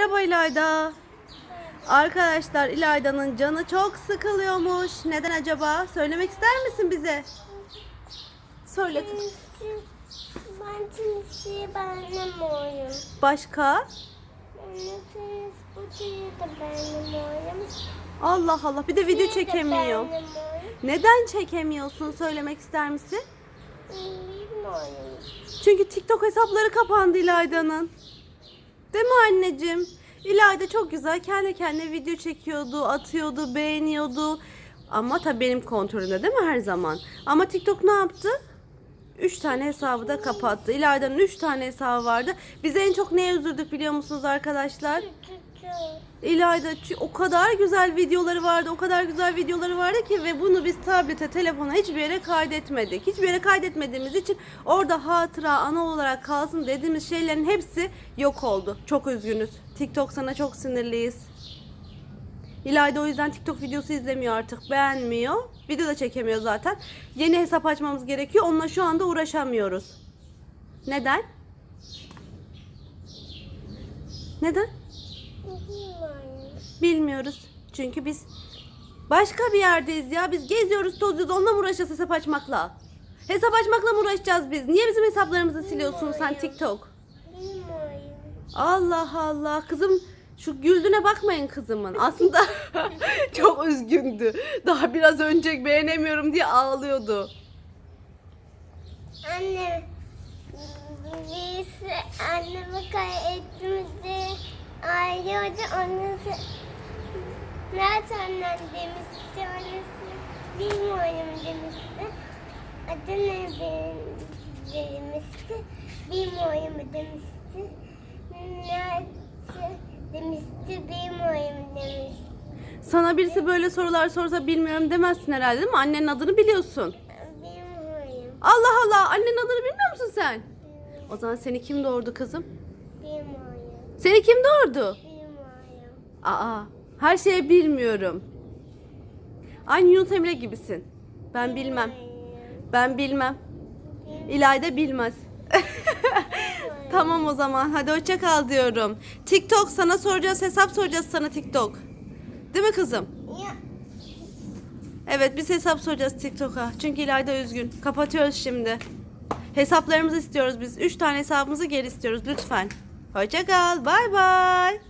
Merhaba İlayda. Arkadaşlar İlayda'nın canı çok sıkılıyormuş. Neden acaba? Söylemek ister misin bize? Söyle. Ben. Başka? Bu tüyü de beğenemiyorum. Allah Allah. Bir de video çekemiyor. Neden çekemiyorsun? Söylemek ister misin? Çünkü TikTok hesapları kapandı İlayda'nın. Değil mi anneciğim? İlayda çok güzel kendi kendine video çekiyordu, atıyordu, beğeniyordu. Ama tabii benim kontrolümde değil mi her zaman? Ama TikTok ne yaptı? 3 tane hesabı da kapattı. İlayda'nın 3 tane hesabı vardı. Biz en çok neye üzüldük biliyor musunuz arkadaşlar? İlayda o kadar güzel videoları vardı, o kadar güzel videoları vardı ki ve bunu biz tablete, telefona hiçbir yere kaydetmedik. Hiçbir yere kaydetmediğimiz için orada hatıra, ana olarak kalsın dediğimiz şeylerin hepsi yok oldu. Çok üzgünüz. TikTok sana çok sinirliyiz. İlayda o yüzden TikTok videosu izlemiyor artık. Beğenmiyor. Video da çekemiyor zaten. Yeni hesap açmamız gerekiyor. Onunla şu anda uğraşamıyoruz. Neden? Neden? Bilmiyoruz. Çünkü biz başka bir yerdeyiz ya. Biz geziyoruz, tozuyoruz. Onunla mı uğraşacağız hesap açmakla? Hesap açmakla mı uğraşacağız biz? Niye bizim hesaplarımızı siliyorsun sen TikTok? Bilmiyorum. Allah Allah. Kızım şu güldüğüne bakmayın kızımın. Aslında çok üzgündü. Daha biraz önce beğenemiyorum diye ağlıyordu. Anne. Birisi annemi kaybettiğimizde ağlıyordu. Annesi Nerede annen demişti. Annesi bilmiyorum demişti. Adı ne demişti. Bilmiyorum demişti. Nerede demişti. Bilmiyorum demişti. Sana birisi böyle sorular sorsa bilmiyorum demezsin herhalde değil mi? Annenin adını biliyorsun. Bilmiyorum. Allah Allah. Annenin adını bilmiyor musun sen? O zaman seni kim doğurdu kızım? Bilmiyorum. Seni kim doğurdu? Bilmiyorum. Aa, her şeyi bilmiyorum. Aynı Yunus Emre gibisin. Ben bilmem. Ben bilmem. İlayda bilmez. tamam o zaman. Hadi hoşça kal diyorum. TikTok sana soracağız, hesap soracağız sana TikTok. Değil mi kızım? Evet biz hesap soracağız TikTok'a. Çünkü İlayda üzgün. Kapatıyoruz şimdi. Hesaplarımızı istiyoruz biz. 3 tane hesabımızı geri istiyoruz lütfen. Hoşça kal. Bay bay.